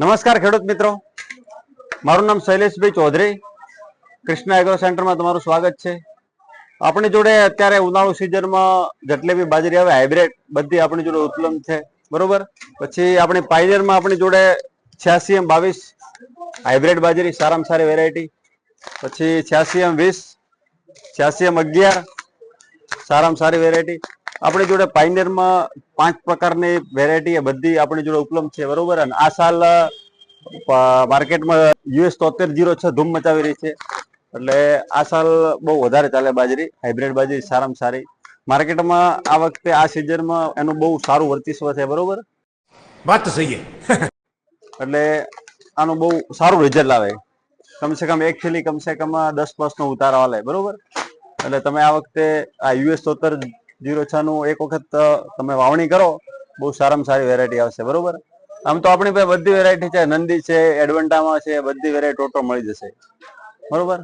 નમસ્કાર. ખેડૂત મિત્રો. મારું નામ શૈલેષભાઈ ચૌધરી. કૃષ્ણા એગ્રો સેન્ટરમાં તમારું સ્વાગત છે. આપણી જોડે અત્યારે ઉનાળુ સિઝનમાં જેટલી બી બાજરી આવે હાઇબ્રિડ બધી આપણી જોડે ઉપલબ્ધ છે. બરોબર? પછી આપણી પાયનિયરમાં આપણી જોડે છ્યાસી એમ બાવીસ હાઇબ્રિડ બાજરી, સારામાં સારી વેરાયટી પછી છ્યાસી એમ વીસ, છ્યાસી એમ અગિયાર, સારામાં સારી વેરાયટી આપણે જોડે પાઇનેરમાં પાંચ પ્રકારની વેરાયટી એ બધી આપણી જોડે ઉપલબ્ધ છે બરોબર? અને આ સાલ માર્કેટમાં યુએસ તોતેર જીરો છે ધૂમ મચાવી રહી છે. એટલે આ સાલ બહુ વધારે ચાલે બાજરી હાઇબ્રિડ બાજરી સારામાં સારી. માર્કેટમાં આ વખતે આ સિઝનમાં એનું બહુ સારું વર્ચસ્વ છે બરોબર? વાત તો સહી એટલે આનું બહુ સારું રિઝલ્ટ આવે કમસે કમ એક થેલી કમસે કમ દસ પ્લસનો ઉતારો આવે બરોબર? એટલે તમે આ વખતે આ યુએસ તોતર જીરો છ નું એક વખત તમે વાવણી કરો, બહુ સારામાં સારી વેરાયટી આવશે, બરોબર? આમ તો આપણી પાસે બધી વેરાયટી છે, નંદી છે એડવન્ટામાં છે, બધી વેરાયટી ટોટો મળી જશે, બરોબર?